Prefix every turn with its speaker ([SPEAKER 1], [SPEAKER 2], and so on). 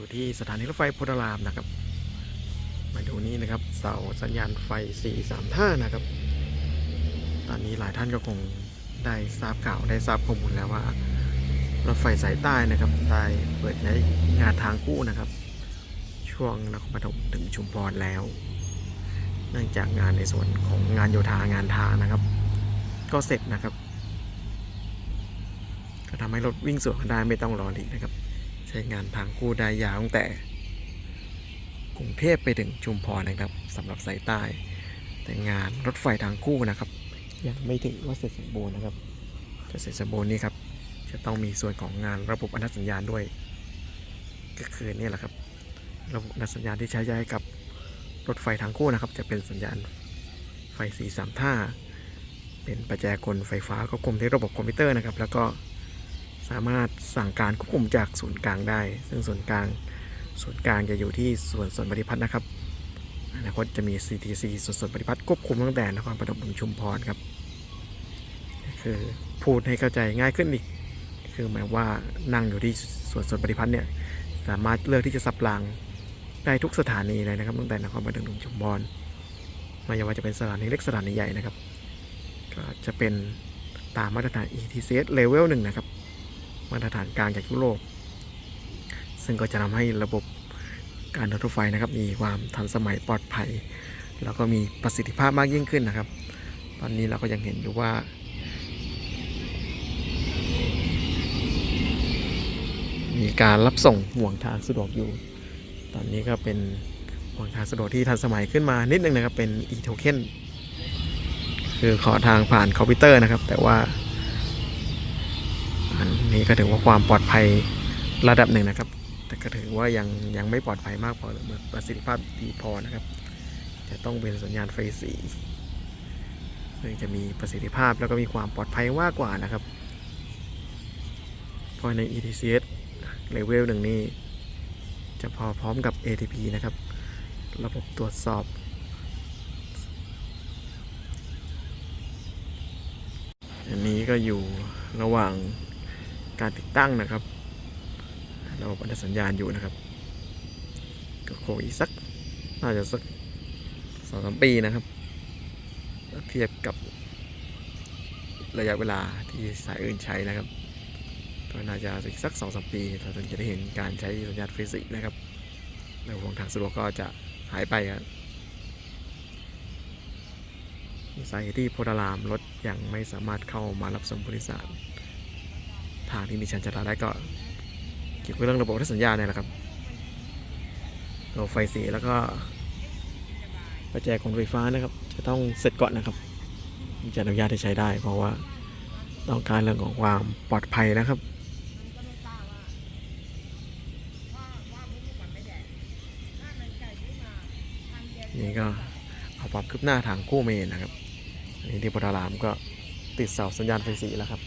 [SPEAKER 1] อยู่ที่สถานีรถไฟโพธารามนะครับ มาดูนี่นะครับ เสาสัญญาณไฟ 435 นะครับ ตอนนี้หลายท่านก็คงได้ทราบข่าวได้ทราบข้อมูลแล้วว่ารถไฟสายใต้นะครับได้เปิดใช้งานทางคู่นะครับ ช่วงนครปฐมถึงชุมพรแล้ว เนื่องจากงานในส่วนของงานโยธางานทางนะครับ ก็เสร็จนะครับก็ทำให้รถวิ่งสวนกันได้ไม่ต้องรออีกนะครับ ใช้งานทางคู่ได้ยาวตั้งแต่กรุงเทพไปถึงชุมพรนะครับสำหรับสายใต้ แต่งานรถไฟทางคู่นะครับ ยังไม่ถึงว่าเสร็จสมบูรณ์นะครับจะเสร็จสมบูรณ์นี่ครับ จะต้องมีส่วนของงานระบบอนุสัญญาณด้วย ก็คือนี่แหละครับ ระบบอนุสัญญาณที่ใช้ย้ายกับรถไฟทางคู่นะครับ จะเป็นสัญญาณไฟสีสามท่า เป็นประแจกลไฟฟ้าควบคุมด้วยระบบคอมพิวเตอร์นะครับ แล้วก็ สามารถสั่งการควบคุมจากศูนย์กลางได้ ซึ่งศูนย์กลางศูนย์กลางจะอยู่ที่สวนส่วนปฏิพัฒน์นะครับอนาคตจะมี CTC สวนส่วนปฏิพัฒน์ควบคุมตั้งแต่นครปฐมถึงชุมพรครับคือพูดให้เข้าใจง่ายขึ้นอีก คือหมายว่านั่งอยู่ที่สวนส่วนปฏิพัฒน์เนี่ยสามารถเลือกที่จะสับรางได้ทุกสถานีเลยนะครับตั้งแต่นครปฐมถึงชุมพรไม่ว่าจะเป็นสถานีเล็กสถานีใหญ่นะครับ ก็จะเป็นตามมาตรฐาน ETCS Level 1 นะครับ มาตรฐานกลางจากยุโรป ซึ่งก็จะทำให้ระบบการรถไฟนะครับมีความทันสมัยปลอดภัย แล้วก็มีประสิทธิภาพมากยิ่งขึ้นนะครับ ตอนนี้เราก็ยังเห็นอยู่ว่ามีการรับส่งห่วงทางสะดวกอยู่ ตอนนี้ก็เป็นห่วงทางสะดวกที่ทันสมัยขึ้นมานิดนึงนะครับ เป็น e-token คือขอทางผ่านคอมพิวเตอร์นะครับ แต่ว่า อันนี้ก็ถือว่าความปลอดภัยระดับหนึ่งนะครับ แต่ก็ถือว่ายังยังไม่ปลอดภัยมากพอหรือประสิทธิภาพดีพอนะครับ จะต้องเป็นสัญญาณไฟสีซึ่งจะมีประสิทธิภาพแล้วก็มีความปลอดภัยมากกว่านะครับ เพราะใน ETCS Level หนึ่งนี้จะพอพร้อมกับ ATP นะครับ ระบบตรวจสอบอันนี้ก็อยู่ระหว่าง การติดตั้งนะครับ เระบบอนุสัญญาณอยู่นะครับ ก็คงอีกสัก น่าจะสักสองสามปีนะครับเทียบกับระยะเวลาที่สายอื่นใช้นะครับก็น่าจะอีกสักสองสามปีเราถึงจะได้เห็นการใช้สัญญาณฟิสิกส์นะครับในวงทางสะดวกก็จะหายไปครับสาเหตุที่โพธารามรถยังไม่สามารถเข้ามารับส่งผู้โดยสาร ทางที่มีชันชาลาได้ก็เกี่ยวกับเรื่องระบบรถสัญญาณเนี่ยแหละครับตัวไฟสีแล้วก็ประแจของไฟฟ้านะครับ จะต้องเสร็จก่อนนะครับจะอนุญาตให้ใช้ได้ เพราะว่าต้องการเรื่องของความปลอดภัยนะครับนี่ก็เอาความคืบหน้าทางกู้เมนนะครับ อันนี้ที่พธารามก็ติดเสาสัญญาณไฟสีแล้วครับ